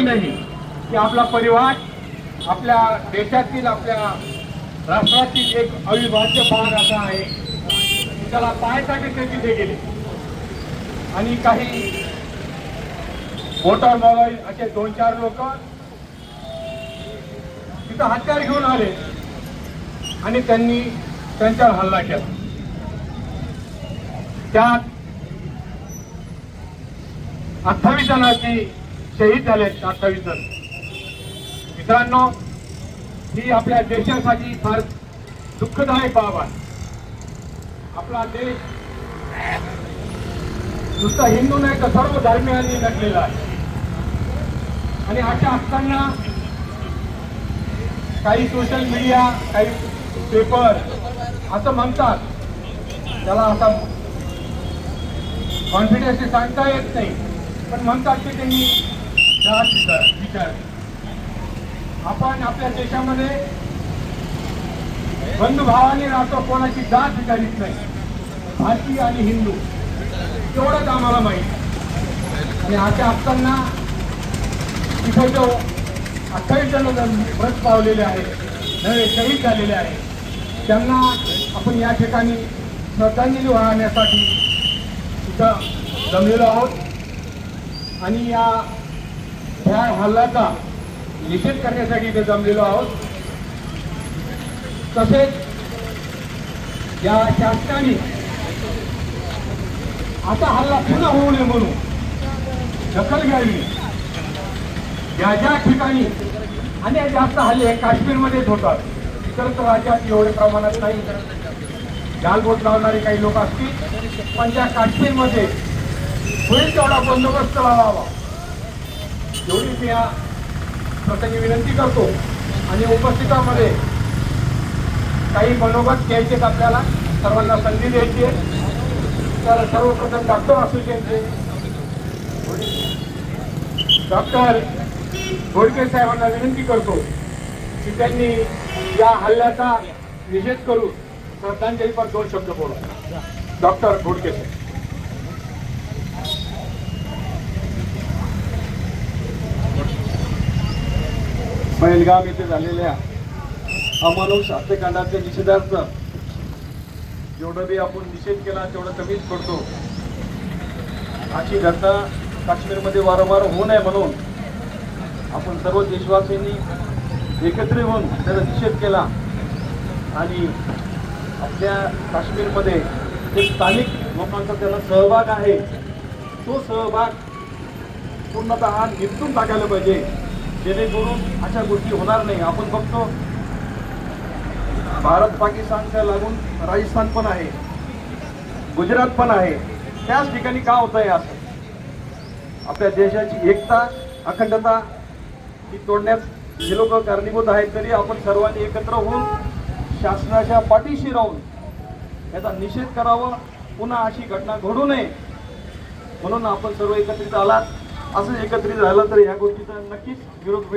कल्पनाही नाही. की आपला परिवार आपल्या देशातील आपल्या राष्ट्रातील एक अविभाज्य भाग असा आहे. त्याला पाहायसाठी ते तिथे गेले. आणि काही मोटार मोबाईल असे दोन चार लोक तिथं हत्यार घेऊन आले. आणि त्यांनी त्यांच्यावर हल्ला केला. त्यात अठ्ठावीस जणांची शहीद झाले अठ्ठावीस जण. मित्रांनो ही आपल्या देशासाठी फार दुःखदायक बाब आहे. आपला देश नुसता हिंदू नाही तर सर्व धर्मियांनी नटलेला आहे. आणि अशा असताना काही सोशल मीडिया काही पेपर असं म्हणतात. त्याला असा कॉन्फिडन्सली सांगता येत नाही. पण म्हणतात की त्यांनी जात विचार विचार. आपण आपल्या देशामध्ये बंधुभावाने राहतो कोणाची जात विचारित नाही. भारतीय आणि हिंदू. तेवढंच आम्हाला माहीत. आणि अशा असताना तिथे जो अठ्ठावीस जण मृत पावलेले आहेत नवे शहीद झालेले आहेत त्यांना आपण या ठिकाणी श्रद्धांजली वाहण्यासाठी इथं जमलेलो आहोत. आणि या ह्या हल्ल्याचा निषेध करण्यासाठी इथे जमलेलो आहोत. तसेच या शासनाने असा हल्ला पुन्हा होऊ नये म्हणून दखल घ्यावी. ज्या ज्या ठिकाणी आणि जास्त हल्ले काश्मीरमध्येच होतात इतर तर राज्यात एवढे प्रमाणात नाही. गालबोट लावणारे काही लोक असतील पण त्या काश्मीरमध्ये होईल तेवढा बंदोबस्त लावावा. एवढी मी या प्रसंगी विनंती करतो. आणि उपस्थितामध्ये काही मनोगत घ्यायचे आपल्याला. सर्वांना संधी द्यायची आहे. तर सर्वप्रथम डॉक्टर असोसिएशनचे डॉक्टर घोडके साहेबांना विनंती करतो की त्यांनी या हल्ल्याचा निषेध करून श्रद्धांजलीपर दोन शब्द बोला. डॉक्टर घोडके साहेब. बैलगाव येथे झालेल्या अमानुष हत्याकांडाच्या निषेधार्थ जेवढं बी आपण निषेध केला तेवढं कमीच पडतो अशी घटना काश्मीरमध्ये वारंवार होऊ नये म्हणून आपण सर्व देशवासियांनी एकत्र होऊन त्याचा निषेध केला आणि आपल्या काश्मीरमध्ये जे स्थानिक लोकांचा त्याला सहभाग आहे तो सहभाग पूर्णतः निपटून टाकायला पाहिजे. जेणेकरून अशा गोष्टी होणार नाही. आपण बघतो भारत पाकिस्तानच्या लागून राजस्थान पण आहे गुजरात पण आहे. त्याच ठिकाणी का होत आहे असं? आपल्या देशाची एकता अखंडता ही तोडण्यात हे लोक कारणीभूत आहेत तरी आपण सर्वांनी एकत्र होऊन शासनाच्या पाठीशी राहून याचा निषेध करावा. पुन्हा अशी घटना घडू नये. म्हणून आपण सर्व एकत्रित आलात. असं एकत्रित झालं तर या गोष्टीचा नक्कीच विरोध होईल.